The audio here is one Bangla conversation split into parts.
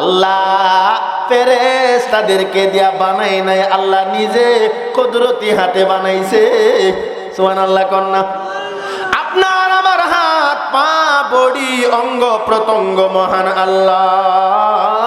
আল্লাহ পেরেস তাদেরকে দিয়া বানাই নাই, আল্লাহ নিজে কুদরতি হাতে বানাইছে। সোহান আল্লাহ কন্যা আপনার আমার হাত পা, বডি, অঙ্গ প্রত্যঙ্গ মহান আল্লাহ।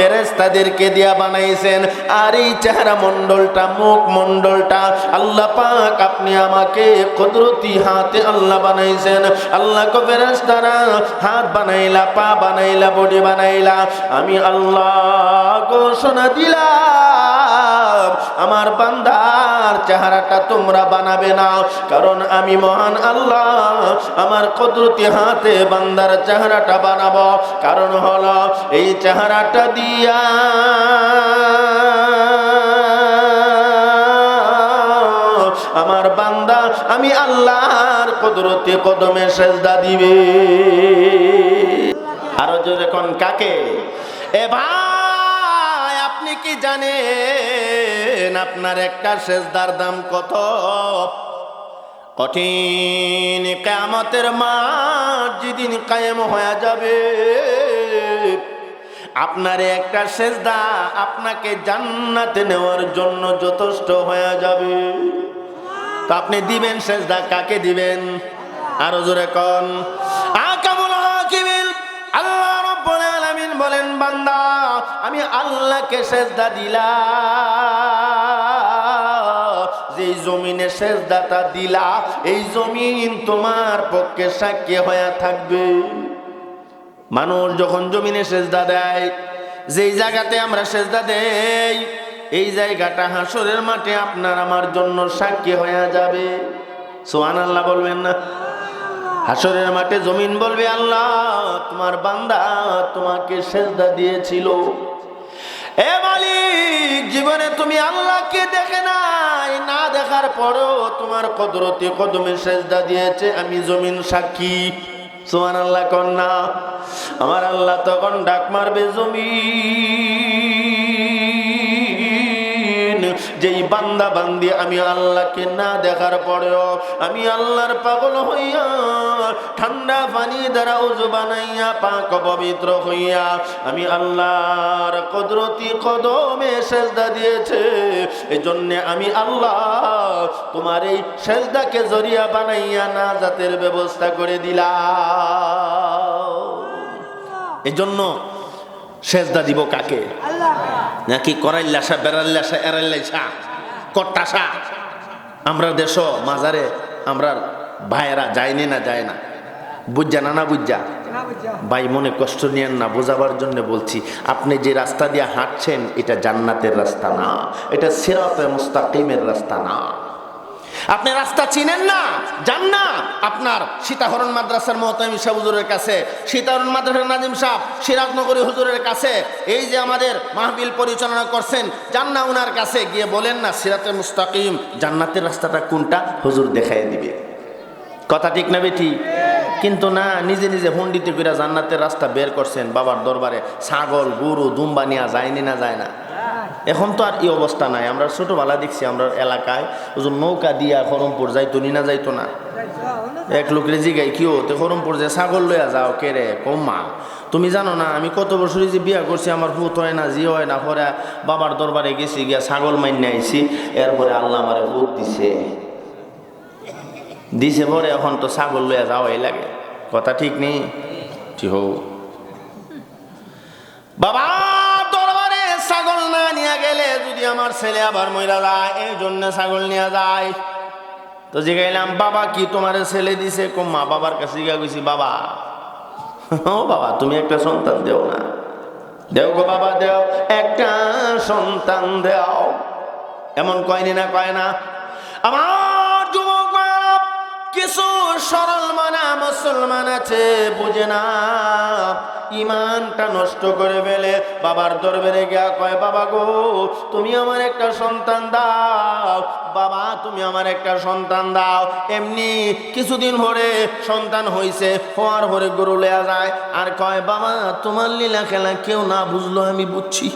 ফেরেস্তাদেরকে দিয়া বানাইছেন। আর এই চেহারা মন্ডলটা মুখ মন্ডলটা আল্লাহ পাক আপনি আমাকে কুদরতি হাতে আল্লাহ বানাইছেন। আল্লাহ কো ফেরেস্তারা হাত বানাইলা, পা বানাইলা, বডি বানাইলা। আমি আল্লাহ ঘোষণা দিলাম। আমার বান্দার চেহারাটা তোমরা বানাবে না। কারণ আমি মহান আল্লাহ, আমার কুদরতি হাতে বান্দার চেহারাটা বানাবো। কারণ হলো, এই চেহারাটা দিয়া আমার বান্দা, আমি আল্লাহর কুদরতি কদমে সেজদা দিবে। আরও জোরে কোন কাকে? এ ভাই, আপনি কি জানেন আপনার একটা সেজদার দাম কত? কঠিন কেয়ামতের মাঠ যেদিন কায়েম হয়ে যাবে। আপনার একটা সেজদা আপনাকে জান্নাতে নেওয়ার জন্য যথেষ্ট হয়ে যাবে। তো আপনি দিবেন সেজদা, কাকে দিবেন? আরও জোরে কন। আল্লাহ রাব্বুল আলামিন বলেন, বান্দা, আমি আল্লাহকে সেজদা দিলাম। যেই জমিনে সেজদাটা দিলা, এই জমিন তোমার পক্ষে সাক্ষী হয়ে থাকবে। মানুষ যখন জমিনে সেজদা দেয়, যেই জায়গাতে আমরা সেজদা দেই, এই জায়গাটা হাসরের মাঠে আপনার আমার জন্য সাক্ষী হয়ে যাবে। সোহান আল্লাহ বলবেন না? হাসরের মাঠে জমিন বলবে, আল্লাহ, তোমার বান্দা তোমাকে সেজদা দিয়েছিল। এ মালিক, জীবনে তুমি আল্লাহকে দেখে নাই, না দেখার পরও তোমার কদরতে কদমে সেজদা দিয়েছে, আমি জমিন সাক্ষী। সোমান আল্লাহ কন্যা আমার আল্লাহ তখন ডাক মারবে জমিন যেই বান্দা বান্দি, আমি আল্লাহকে না দেখার পরেও আমি আল্লাহর পাগল হইয়া ঠান্ডা পানি দ্বারা উজু বানাইয়া পাক পবিত্র হইয়া আমি আল্লাহর কদরতি কদমে সেজদা দিয়েছে। এই জন্যে আমি আল্লাহ তোমার এই সেজদাকে জরিয়া বানাইয়া না জাতের ব্যবস্থা করে দিলা এই জন্য সেজদা দিব কাকে? নাকি করাইল্লাসা বেড়াল্লাসা এরাল্লাসা কট্টাসা? আমরা দেশ মাজারে আমরা ভাইয়েরা যায়নি না যায় না? বুঝা না না বুঝা ভাই মনে কষ্ট নিয়েন না বোঝাবার জন্য বলছি আপনি যে রাস্তা দিয়ে হাঁটছেন এটা জান্নাতের রাস্তা না এটা সিরাতে মুস্তাকিমের রাস্তা না। আপনি রাস্তা চিনেন না, যান না। আপনার সীতাহরণ মাদ্রাসার মহতামি সাহ হুজুরের কাছে, সীতাহরণ মাদ্রাসার নাজিম সাহ সিরাজনগরী হুজুরের কাছে, এই যে আমাদের মাহবিল পরিচালনা করছেন, যান না ওনার কাছে, গিয়ে বলেন না সিরাতে মুস্তাকিম, জান্নাতের রাস্তাটা কোনটা? হুজুর দেখাই দিবে। কথা ঠিক না বেটি কিন্তু না, নিজে নিজে হন্ডিতে করে জান্নাতের রাস্তা বের করছেন বাবার দরবারে, ছাগল, গরু, দুম্বা নেওয়া যায়নি না যায় না। এখন তো আর এই অবস্থা নাই। আমরা ছোটোবেলা দেখছি, আমরা এলাকায় যে নৌকা দিয়া খরমপুর যাইতো নি না যাইতো না। এক লোকের জিগাই কিও তো খরমপুর যে ছাগল লইয়া যাও, কে রে? কম্মা তুমি জানো না, আমি কত বছরই যে বিয়া করছি, আমার ভূত হয় না, জি হয় না, পরে বাবার দরবারে গেছি, গিয়া ছাগল মাইনে আইছি, এরপরে আল্লাহ আমারে ভূত দিছে। দিছে পরে এখন তো ছাগল লইয়া যাওয়াই লাগে। কথা ঠিক নেই? ঠিক বাবা! গেলে যদি আমার ছেলে আবার মহিলা যায়, এই জন্য ছাগল নিয়ে যায়। তো জিগাইলাম, বাবা, কি তোমার ছেলে দিছে? কো, মা, বাবার কাছে জিগা গেছি বাবা। ও বাবা, তুমি একটা সন্তান দেও না। দেও গো বাবা, দেও। একটা সন্তান দেও। এমন কয়নি না, কয় না? আমার কিছু সরল মানা মুসলমান আছে, বুঝে না। ইমানটা নষ্ট করে ফেলে। বাবার দরবারে গিয়া কয়, বাবা গো, তুমি আমার একটা সন্তান দাও। বাবা, তুমি আমার একটা সন্তান দাও। এমনি কিছুদিন ভরে সন্তান হইছে, হওয়ার ভরে গরু লেয়া যায়। আর কয়, বাবা, তোমার লীলা খেলা কেউ না বুঝলো, আমি বুঝছি।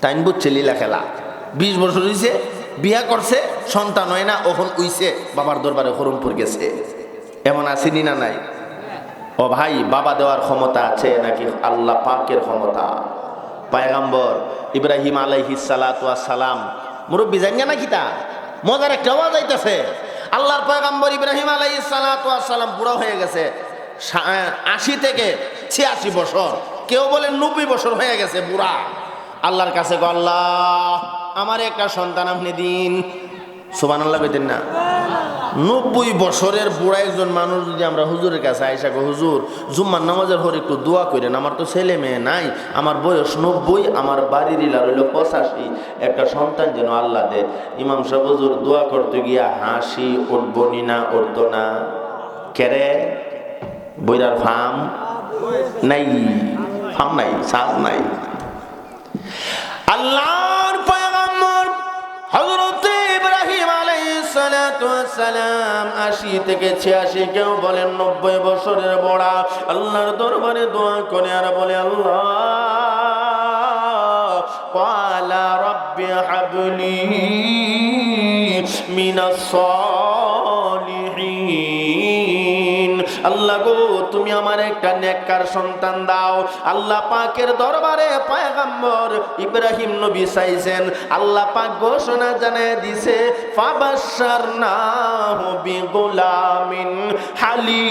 তাই বুঝছে লীলা খেলা। বিশ বছর হয়েছে বিয়া করছে, সন্তান হয় না ওখন উইছে, বাবার দরবারে হরমপুর গেছে। এমন আসেনি না নাই? ও ভাই, বাবা দেওয়ার ক্ষমতা আছে নাকি আল্লাহ পাকের ক্ষমতা? পায়গাম্বর, ইব্রাহিম আলাইহি সালাম মুরব্বী জানিয়া নাকি তা? মজার একটা আওয়াজ আইতেছে। আল্লাহর পয়গাম্বর ইব্রাহিম আলাইহি সালাম বুড়ো হয়ে গেছে। আশি থেকে ছিয়াশি বছর। কেউ বলে নব্বই বছর হয়ে গেছে বুড়া। আল্লাহর কাছে আল্লাহ আমার একটা সন্তান, আপনি দিন। সুবান আল্লাহ পেতেন না। নব্বই বছরের বুড়া একজন মানুষ যদি আমরা হুজুরের কাছে আইসা গো হুজুর, জুম্মার নামাজের হর একটু দোয়া করেন আমার তো ছেলে মেয়ে নাই, আমার বয়স নব্বই, আমার বাড়ির ইলা রইল পঁচাশি, একটা সন্তান যেন আল্লাহ দে। ইমাম সাহেব, হুজুর, দোয়া করতে গিয়া হাসি উঠবো নি উঠতো না। কেরে বইরার ফার্ম নাই ফার্ম নাই সাজ নাই। আল্লাহর সালাম 80 থেকে 86 কেউ বলেন 90 বছরের বড়া। আল্লাহর দরবারে দোয়া করে আর বলে, আল্লাহ পালা রাব্বি হাবলি মিনাস তুমি আমার একটা নেককার সন্তান দাও। আল্লাহ পাকের দরবারে পয়গম্বর ইব্রাহিম নবী চাইছেন। আল্লাহ পাক ঘোষণা জানায় দিছে ফাবাশার না হবি গোলামিন হালি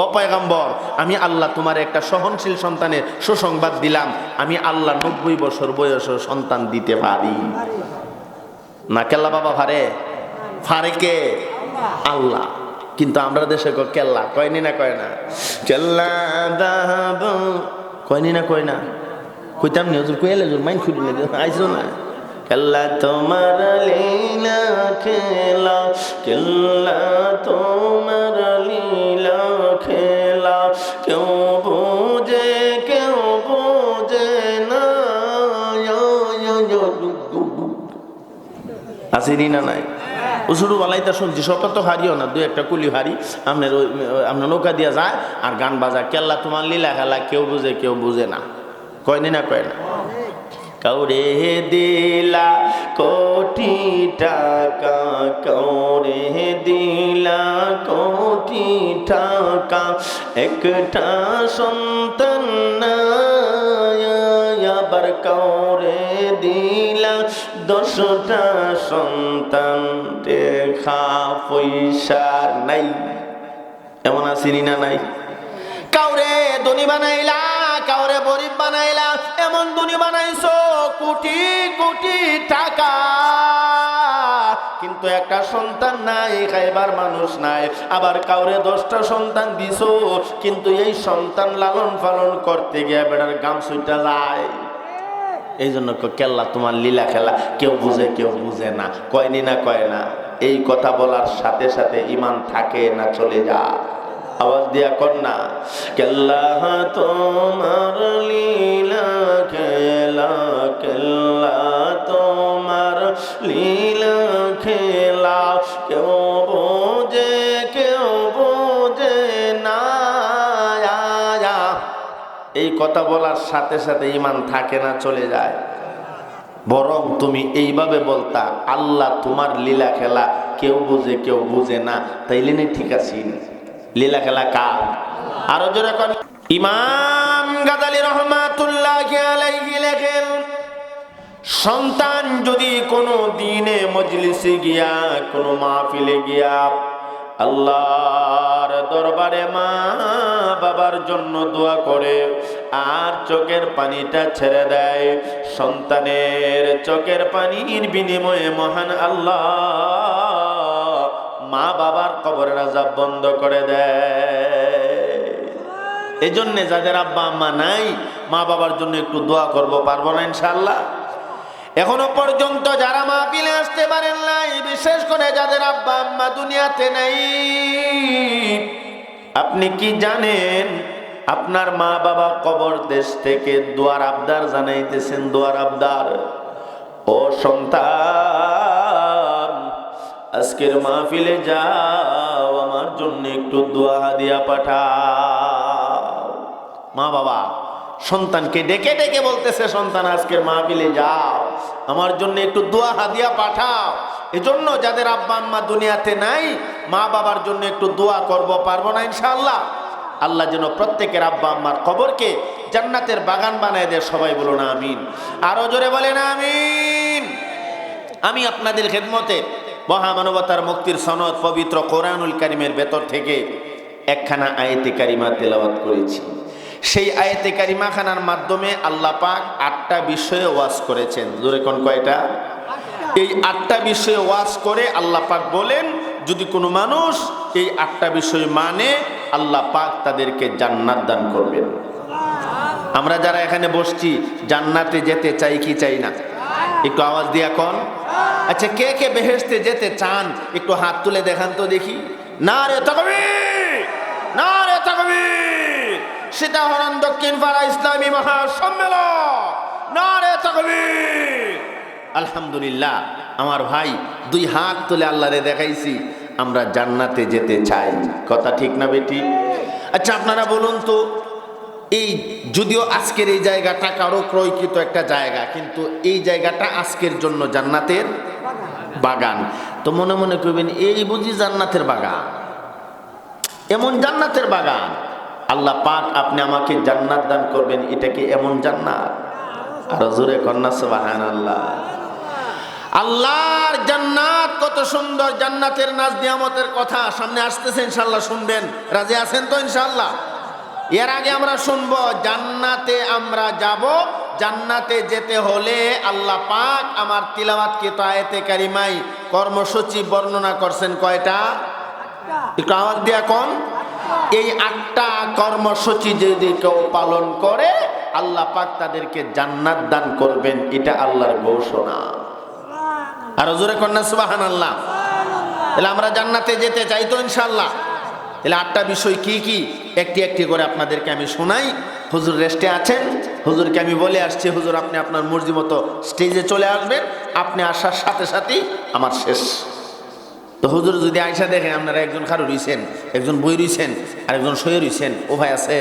ও পয়গম্বর, আমি আল্লাহ তোমার একটা সহনশীল সন্তানের সুসংবাদ দিলাম। আমি আল্লাহ নব্বই বছর বয়সের সন্তান দিতে পারি। না কেল্লা বাবা ফারে ফারে কে আল্লাহ কিন্তু আমরা দেশে কেল্লা কয়নি না কয় না কেল্লা দাহাব কয়নি না কয় না কইতাম নি হুজুর কইলে হুজুর মাইন খুলি না আইছো না কেল্লা তোমার লীলা খেলা কেল্লা তোমার লীলা খেলা কেউ বোঝে কেউ বোঝে না ইয়ো, ইয়ো, ইয়ো। আসেনি না নাই উসুরু বালাইতা শুনছি সব তো হারিও না দু একটা কুলি হারি, আপনার ওই, আপনার নৌকা দিয়া যায়, আর গান বাজা কেল্লা তোমার লীলা খেলা, কেউ বুঝে কেউ বুঝে না। কয়নি না কয় না? কৌরে দিলা কোটি টাকা কৌরে দিলা কোটি টাকা, একটা সন্তান আবার কৌরে দিলা দশটা সন্তান দেখা পয়সা নাই। এমন আসিনি না নাই? কাউরে ধনী বানাইলা, কাউরে গরিব বানাইলা, এমন ধনী বানাইছো, কোটি কোটি টাকা। কিন্তু একটা সন্তান নাই, খাইবার মানুষ নাই। আবার কাউরে দশটা সন্তান দিছো, কিন্তু এই সন্তান লালন পালন করতে গিয়ে বেড়ার গাম সুইটা যায় এই জন্য কেল্লা, তোমার লীলা খেলা, কেউ বুঝে কেউ বুঝে না, কয়নি না কয় না, এই কথা বলার সাথে সাথে ইমান থাকে না চলে যা আওয়াজ দিয়া কর না, কেল্লা, তোমার লীলা খেলা, কেল্লা, তোমার লীলা খেলা কথা বলার সাথে সাথে ইমান থাকে না, চলে যায়। বরং তুমি এইভাবে বলতা, আল্লাহ তোমার লীলা খেলা কেউ বুঝে কেউ বুঝে না। তাইলে নে ঠিক আছে। লীলা খেলা কার? আরও জোরে ইমাম গাজালি রহমাতুল্লাহ আলাইহি লেখেন, সন্তান যদি কোনো দিনে মজলিসে গিয়া, কোনো মাহফিলে গিয়া আল্লাহর দরবারে মা বাবার জন্য দোয়া করে, আর চোখের পানিটা ছেড়ে দেয়। সন্তানের চোখের পানির বিনিময়ে মহান আল্লাহ মা বাবার কবরের আজাব বন্ধ করে দেয়। এই জন্যে যাদের আব্বা আম্মা নাই, মা বাবার জন্য একটু দোয়া করব, পারব না ইনশাল্লাহ এখনও পর্যন্ত যারা মা পিলে আসতে পারেন নাই, বিশেষ করে যাদের আব্বা আম্মা দুনিয়াতে নাই, আপনি কি জানেন আপনার মা বাবা কবর দেশ থেকে দোয়ার আবদার জানাইতেছেন? দোয়ার আবদার। ও সন্তান, আজকের মাহফিলে যাও, আমার জন্য একটু দোয়া দিয়া পাঠা মা বাবা সন্তানকে ডেকে ডেকে বলতেছে, সন্তান, আজকের মাহফিলে যাও। আমার জন্য একটু দোয়া হাদিয়া পাঠাও। এজন্য যাদের আব্বা আম্মা দুনিয়াতে নাই, মা বাবার জন্য একটু দোয়া করব, পারব না ইনশাআল্লাহ। আল্লাহ যেন প্রত্যেকের আব্বা আম্মার কবরকে জান্নাতের বাগান বানায় দেয়, সবাই বলো না আমিন। আরও জোরে বলেন আমিন। আমি আপনাদের খেদমতে মহামানবতার মুক্তির সনদ পবিত্র কোরআনুল কারিমের ভেতর থেকে একখানা আয়েতে কারিমা তেলাওয়াত করেছি। সেই আয়েতে কারিমাখানার মাধ্যমে আল্লাহ পাক আটটা বিষয়ে ওয়াজ করেছেন। জোরে কোন কয়টা? এই আটটা বিষয়ে ওয়াজ করে আল্লাহ পাক বলেন, যদি কোনো মানুষ এই আটটা বিষয় মানে আল্লাহ পাক তাদেরকে জান্নাত দান করবেন। আমরা যারা এখানে বসছি, জান্নাতে যেতে চাই কি চাই না? একটু আওয়াজ দিয়া কন আচ্ছা কে কে বেহেস্তে যেতে চান, একটু হাত তুলে দেখান তো দেখি। না রে তকবীর! না রে তকবীর! সীতাহরণ দক্ষিণ পাড়া ইসলামী মহাসম্মেলন। আলহামদুলিল্লাহ, আমার ভাই দুই হাত তুলে আল্লাহরে দেখাইছি, আমরা জান্নাতে যেতে চাই। কথা ঠিক না বেটি? আচ্ছা আপনারা বলুন তো, এই যদিও আজকের এই জায়গাটা কারও ক্রয়কৃত একটা জায়গা, কিন্তু এই জায়গাটা আজকের জন্য জান্নাতের বাগান। তো মনে মনে করবেন, এই বুঝি জান্নাতের বাগান। এমন জান্নাতের বাগান। আল্লাহ পাক আপনি আমাকে জান্নাত দান করবেন, এটা কি এমন জান্নাত? আর জোরে কন্যা সুবাহান আল্লাহ আল্লাহর জান্নাত কত সুন্দর, জান্নাতের নাজ নিয়ামতের কথা। সামনে আসতেছে ইনশাল্লাহ শুনবেন। রাজি আছেন তো ইনশাল্লাহ এর আগে আমরা শুনব, জান্নাতে আমরা যাব, জান্নাতে যেতে হলে আল্লাহ পাক আমার তিলাওয়াতকে তো আয়তে কারিমাই কর্মসূচি বর্ণনা করছেন কয়টা? একটু আওয়াজ দিয়া কোন। এই আটটা কর্মসূচি যদি কেউ পালন করে, আল্লাহ পাক তাদেরকে জান্নাত দান করবেন, এটা আল্লাহর ঘোষণা। আর জোরে কন্যা সুবাহান আল্লাহ তাহলে আমরা জান্নাতে যেতে চাই তো ইনশাল্লাহ তাহলে আটটা বিষয় কি কি? একটি একটি করে আপনাদেরকে আমি শোনাই। হুজুর রেস্টে আছেন? হুজুরকে আমি বলে আসছি, হুজুর, আপনি আপনার মর্জি মতো স্টেজে চলে আসবেন। আপনি আসার সাথে সাথেই আমার শেষ। তো হুজুর যদি আয়সা দেখে আপনারা একজন খারু রইছেন একজন বই রইছেন আর একজন সয়ে রইছেন ও ভাই আছে?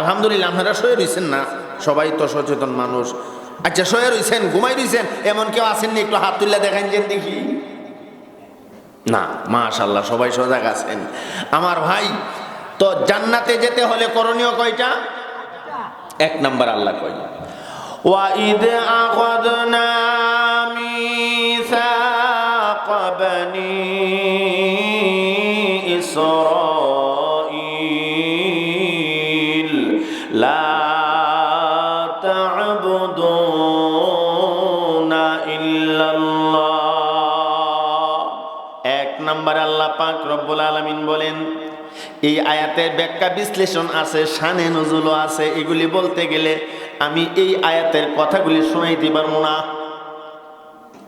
আলহামদুলিল্লাহ আপনারা সয়ে রইছেন না? সবাই তো সচেতন মানুষ। আচ্ছা সয়ে রইছেন ঘুমাই রইছেন এমন কেউ আছেন না একটু হাত তুল্লা দেখেন যে দেখি। না মাশাল্লাহ সবাই সজাগ আছেন। আমার ভাই তো জান্নাতে যেতে হলে করণীয় কয়টা? এক নম্বর আল্লাহ কয় ওয়া ঈদ আগদনা بَنِي إِسْرَائِيلَ لَا تَعْبُدُونَ إِلَّا اللَّهَ এক নাম্বার আল্লাহ পাক রব্বুল আলামিন বলেন এই আয়াতের ব্যাখ্যা বিশ্লেষণ আছে শানে নজুলও আছে এগুলি বলতে গেলে আমি এই আয়াতের কথাগুলি শোনাইতে পারবো না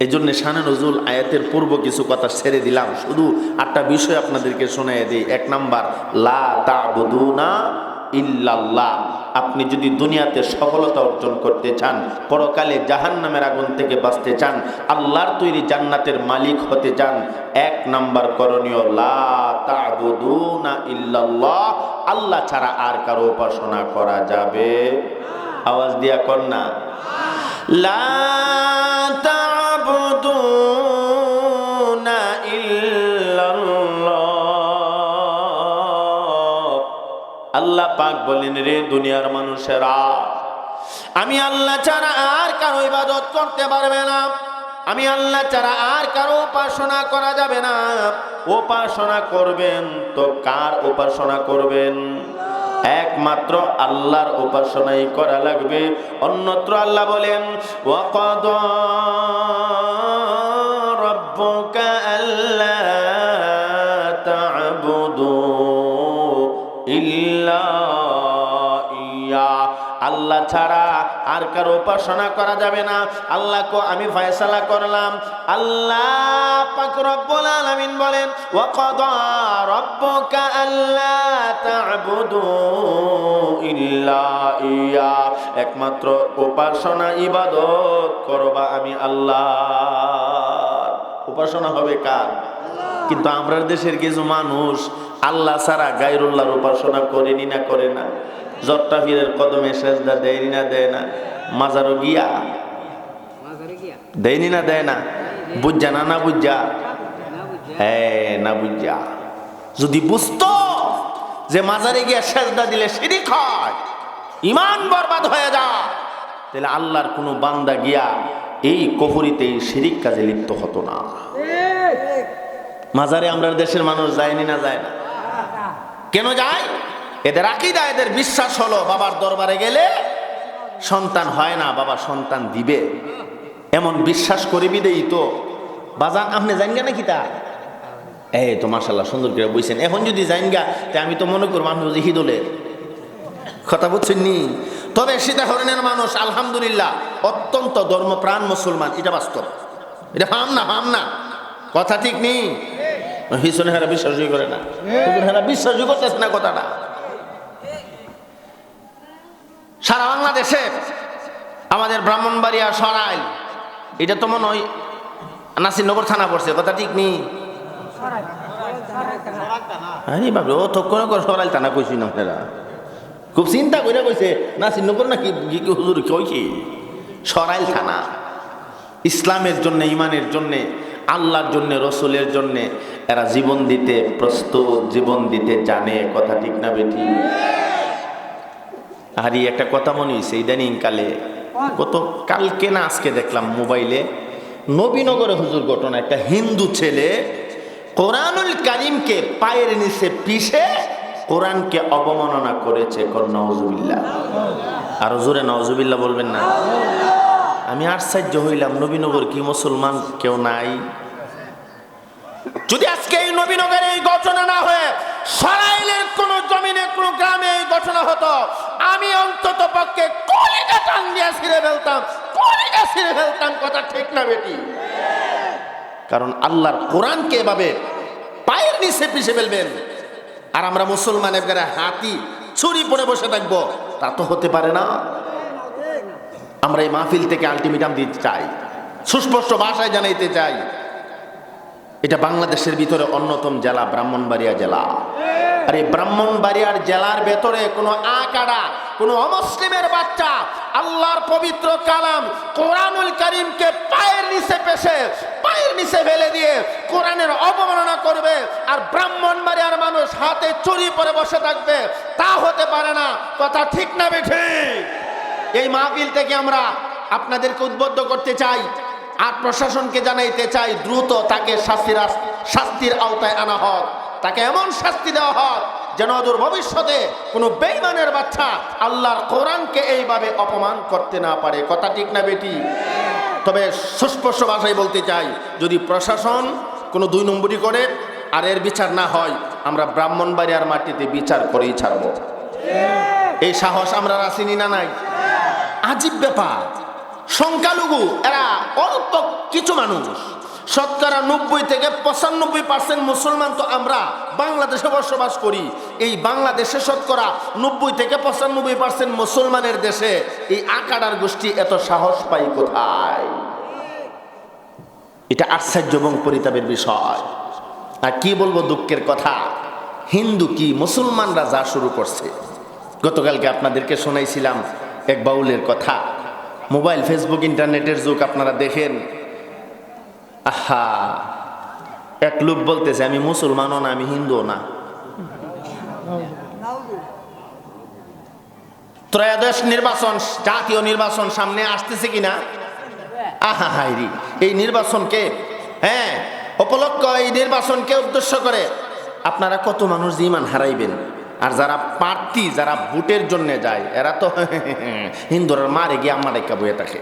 এই জন্য শানে নজুল আয়াতের পূর্ব কিছু কথা ছেড়ে দিলাম। শুধু আটটা বিষয় আপনাদেরকে শোনাই দিই। এক নাম্বার, লা ইল্লাল্লাহ। আপনি যদি দুনিয়াতে সফলতা অর্জন করতে চান, পরকালে জাহান নামের আগুন থেকে বাঁচতে চান, আল্লাহর তৈরি জান্নাতের মালিক হতে চান, এক নাম্বার করণীয়, লা ইল্লাল্লাহ। আল্লাহ ছাড়া আর কারও উপাসনা করা যাবে? আওয়াজ দিয়া না। লা বলেন রে দুনিয়ার মানুষেরা, আমি আল্লাহ ছাড়া আর কারও ইবাদত করতে পারবে না। আমি আল্লাহ ছাড়া আর কারও উপাসনা করা যাবে না। উপাসনা করবেন তো কার উপাসনা করবেন? একমাত্র আল্লাহর উপাসনাই করা লাগবে। অন্যত্র আল্লাহ বলেন ওয়াকাদ আর কারও উপাসনা করা যাবে না। আল্লাহকে আমি ফয়সালা করলাম। আল্লাহ পাক রব্বুল আলামিন বলেন ওয়া কাদা রাব্বুকা আল্লা তা'বুদু ইল্লা ইয়া। একমাত্র উপাসনা ইবাদত করবা আমি আল্লাহ। উপাসনা হবে কার? কিন্তু আমরা দেশের কিছু মানুষ আল্লাহ ছাড়া গাইরুল্লাহর উপাসনা করেনি না করে না। জট্টা ফিরের কদমে সেজদা দেয়নি না দেয় না। মাজারও গিয়া। দেয়নি না দেয় না। বুঝা না না বুঝা হ্যাঁ না বুঝা যদি বুঝতো যে মাজারে গিয়ে সেজদা দিলে শিরিক হয় ইমান বরবাদ হয়ে যায় তাহলে আল্লাহর কোনো বান্দা গিয়া এই কফরিতে এই শিরিক কাজে লিপ্ত হতো না। মাজারে আমরা দেশের মানুষ যায়নি না যায় না? কেন যায়? এদের আকিদা, এদের বিশ্বাস হলো বাবার দরবারে গেলে সন্তান হয় না, বাবা সন্তান দিবে। এমন বিশ্বাস করিবি দেই তো। বাজান, আপনি জানগা নাকি তা? এই তো মাসাল্লাহ সুন্দর করে বইছেন। এখন যদি জানগা তা আমি তো মনে করব আমি বুঝি হিদলের কথা বুঝছেন নি? তবে সীতা হরণের মানুষ, আলহামদুলিল্লাহ, অত্যন্ত ধর্মপ্রাণ মুসলমান, এটা বাস্তব। এটা হাম না হাম না। কথা ঠিক নেই? হিসনে হেরা বিশ্বাসই করে না। হেরা বিশ্বাসই করতেছে না কথাটা। সারা বাংলাদেশে আমাদের ব্রাহ্মণবাড়িয়া সরাইল, এটা তো মনে হয় নাসিরনগর থানা পড়ছে, কথা ঠিক নেই? আরে বাবু ও তো কোনো সরাইল থানা কইছি না আপনারা খুব চিন্তা করে কইছে, নাসিরনগর কি কি হুজুর কই কি? সরাইল থানা। ইসলামের জন্য, ইমানের জন্য আল্লাহর জন্য, রসুলের জন্য, এরা জীবন দিতে প্রস্তুত, জীবন দিতে জানে, কথা ঠিক না বেটি আর, একটা কথা মনে হয়েছে ইদানিং কালে কত কালকে না আজকে দেখলাম মোবাইলে, নবীনগরে হুজুর ঘটনা, একটা হিন্দু ছেলে কোরআনুল কারিমকে পায়ের নিচে পিষে কোরআনকে অবমাননা করেছে নওজুবিল্লাহ আর জোরে নওজুবিল্লাহ বলবেন না? আমি আশ্চর্য হইলাম, নবীনগর কি মুসলমান, কেউ নাই। যদি আজকে এই নবীনগরে এই ঘটনা না হয়ে, সরাইলের কোন জমিনে, কোন গ্রামে এই ঘটনা হতো, আমি অন্তত পক্ষে কলিটা টান দিয়ে ছিঁড়ে ফেলতাম কলিটা ছিঁড়ে ফেলতাম, কথা ঠিক না বেটি। কারণ আল্লাহর কোরআনকে এভাবে পায়ের নিচে পিষে ফেলবেন। আর আমরা মুসলমান এবারে হাতি, ছুরি পরে বসে থাকব, তা তো হতে পারে না। আমরা এই মাহফিল থেকে আলটিমেটাম দিতে চাই। সুস্পষ্ট ভাষায় জানাইতে চাই, এটা বাংলাদেশের ভিতরে অন্যতম জেলা, ব্রাহ্মণবাড়িয়া জেলা। আর এই ব্রাহ্মণবাড়িয়ার জেলার ভেতরে কোনো আকাড়া, কোনো অমুসলিমের বাচ্চা, আল্লাহর পবিত্র কালাম কোরআনুল করিমকে পায়ের নিচে পেশে পায়ের নিচে ফেলে দিয়ে কোরআনের অবমাননা করবে আর ব্রাহ্মণবাড়িয়ার মানুষ হাতে চুরি পরে বসে থাকবে, তা হতে পারে না। কথা ঠিক না বেঠে? এই মাহফিল থেকে আমরা আপনাদেরকে উদ্বুদ্ধ করতে চাই আর প্রশাসনকে জানাইতে চাই, দ্রুত তাকে শাস্তির শাস্তির আওতায় আনা হোক। তাকে এমন শাস্তি দেওয়া হোক যেন অদূর ভবিষ্যতে কোনো বেইমানের বাচ্চা আল্লাহর কোরআনকে এইভাবে অপমান করতে না পারে। কথা ঠিক না বেটি? তবে সুস্পষ্ট ভাষায় বলতে চাই, যদি প্রশাসন কোনো দুই নম্বরই করে আর এর বিচার না হয়, আমরা ব্রাহ্মণবাড়িয়ার মাটিতে বিচার করেই ছাড়ব। এই সাহস আমরা রাসিনি না নাই? আজীব ব্যাপার। সংখ্যালঘু, এরা অল্প কিছু মানুষ। শতকরা নব্বই থেকে পঁচানব্বই পার্সেন্ট মুসলমান তো আমরা বাংলাদেশে বসবাস করি। এই বাংলাদেশে শতকরা নব্বই থেকে পঁচানব্বই পার্সেন্ট মুসলমানের দেশে এই আকাডার গোষ্ঠী এত সাহস পাই কোথায়? এটা আশ্চর্য এবং পরিতাপের বিষয়। আর কি বলব দুঃখের কথা? হিন্দু কি মুসলমানরা যা শুরু করছে? গতকালকে আপনাদেরকে শোনাইছিলাম এক বাউলের কথা। মোবাইল, ফেসবুক, ইন্টারনেটের যুগ, আপনারা দেখেন। আহা, এক লোক বলতেছে, আমি মুসলমানও না, আমি হিন্দুও না। ত্রয়োদশ নির্বাচন, জাতীয় নির্বাচন সামনে আসতেছে কিনা? আহা হাইরি এই নির্বাচনকে হ্যাঁ উপলক্ষ এই নির্বাচনকে উদ্দেশ্য করে আপনারা কত মানুষ ইমান হারাইবেন? আর যারা প্রার্থী, যারা ভোটের জন্য যায়, এরা তো হিন্দুরা মারে গিয়ে আমার একা বয়ে থাকে।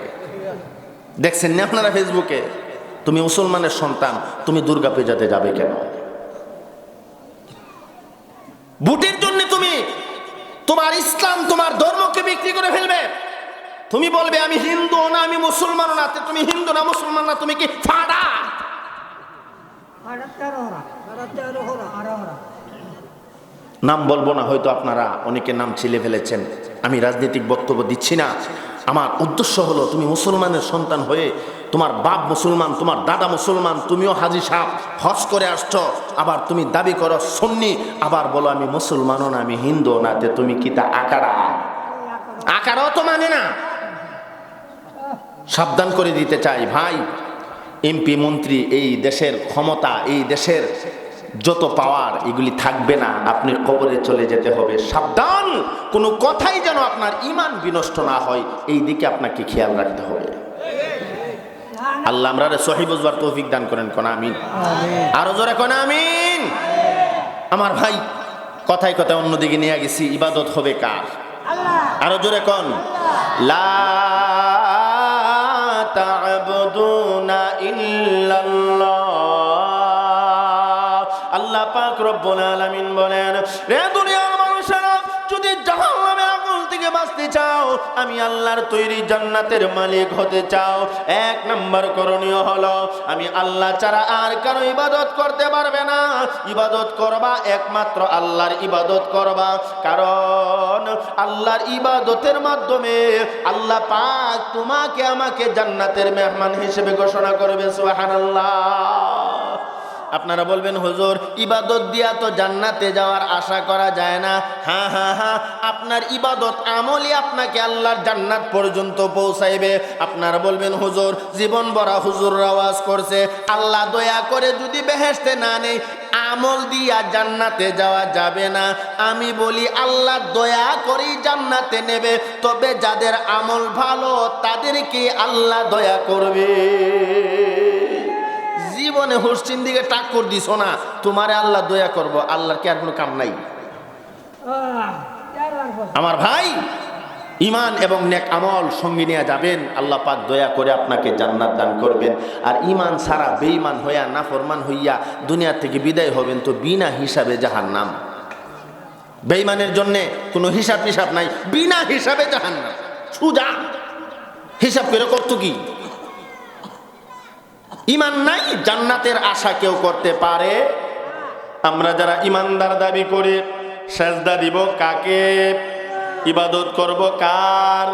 দেখছেন না আপনারা ফেসবুকে? তুমি মুসলমানের সন্তান, তুমি দুর্গা পূজাতে যাবে কেন? ভোটের জন্য তুমি তোমার ইসলাম, তোমার ধর্মকে বিক্রি করে ফেলবে। তুমি বলবে, আমি হিন্দু না, আমি মুসলমান না। তুমি হিন্দু না, মুসলমান না, তুমি কি ফাডা নাম বলব না, হয়তো আপনারা অনেকে নাম ছিলে ফেলেছেন। আমি রাজনৈতিক বক্তব্য দিচ্ছি না। আমার উদ্দেশ্য হলো, তুমি মুসলমানের সন্তান হয়ে তোমার বাপ মুসলমান, তোমার দাদা মুসলমান, তুমিও হাজি সাহ হজ করে আসছো, আবার তুমি দাবি করো সন্নি, আবার বলো আমি মুসলমানও না, আমি হিন্দু না, তে তুমি কি তা আকারা? আকারও তো মানে না। সাবধান করে দিতে চাই ভাই। এমপি, মন্ত্রী, এই দেশের ক্ষমতা, এই দেশের যত পাওয়ার এগুলি থাকবে না আপনি কবরে চলে যেতে হবে। সাবধান কোনো কথাই যেন আপনার ইমান বিনষ্ট না হয় এই দিকে আপনাকে খেয়াল রাখতে হবে। আল্লাহ আমরা সহি বুঝবার তৌফিক দান করেন কোন আমিন। আরও জোরে কোন আমিন। আমার ভাই কথায় কথায় অন্যদিকে নিয়ে গেছি ইবাদত হবে কার? আরও জোরে কোন। লা আল্লাহ পাক রব্বুল আলামিন বলেন রে দুনিয়ার মানুষেরা, যদি জাহান্নামের আগুন থেকে বাঁচতে চাও, আমি আল্লাহর তৈরি জান্নাতের মালিক হতে চাও। এক নাম্বার করণীয় হলো, আমি আল্লাহ ছাড়া আর কারও ইবাদত করতে পারবে না। ইবাদত করবা একমাত্র আল্লাহর ইবাদত করবা। কারণ আল্লাহর ইবাদতের মাধ্যমে আল্লাহ পাক তোমাকে আমাকে জান্নাতের মেহমান হিসেবে ঘোষণা করবে, সুবহানাল্লাহ। আপনারা বলবেন, হুজুর, ইবাদত দিয়া তো জান্নাতে যাওয়ার আশা করা যায় না। হ্যাঁ হ্যাঁ হ্যাঁ আপনার ইবাদত আমলই আপনাকে আল্লাহর জান্নাত পর্যন্ত পৌঁছাইবে। আপনারা বলবেন, হুজুর, জীবন ভরা হুজুর আওয়াজ করছে। আল্লাহ দয়া করে যদি বেহেশতে না নেই, আমল দিয়া জান্নাতে যাওয়া যাবে না। আমি বলি, আল্লাহ দয়া করেই জান্নাতে নেবে। তবে যাদের আমল ভালো, তাদেরকে আল্লাহ দয়া করবে। জীবনে হোস্টিন দিকে টাক টাক্কর দিছ না, তোমারে আল্লাহ দয়া করব, আল্লাহর কি আর কোনো কাম নাই? আমার ভাই ইমান এবং নেক আমল সঙ্গে নিয়ে যাবেন, আল্লাহ পাক দয়া করে আপনাকে জান্নাত দান করবেন। আর ইমান সারা বেঈমান হইয়া নাফরমান হইয়া দুনিয়া থেকে বিদায় হবেন তো বিনা হিসাবে জাহান নাম বেঈমানের জন্যে কোনো হিসাব নিসাব নাই, বিনা হিসাবে জাহান নাম সুজা, হিসাব করে করতো কি? ইমান নাই, জান্নাতের আশা কেউ করতে পারে? আমরা যারা ইমানদার দাবি করে, সেজদা দিব কাকে? ইবাদত করব কার?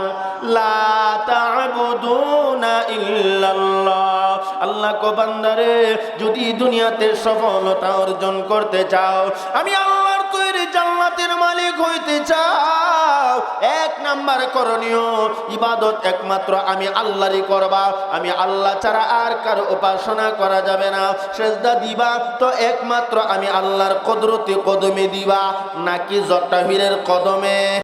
আল্লাহ কো বান্দারে, যদি দুনিয়াতে সফলতা অর্জন করতে চাও, আমি আল্লাহর তৈরি জান্নাতের মালিক হইতে চাও, এক নাম্বার করণীয় ইবাদত একমাত্র আমি আল্লাহরই করবা। আমি আল্লাহ ছাড়া আর কারও উপাসনা করা যাবে না। সেজদা দিবা তো একমাত্র আমি আল্লাহর কদরতি কদমে দিবা, নাকি জটাহিরের কদমে?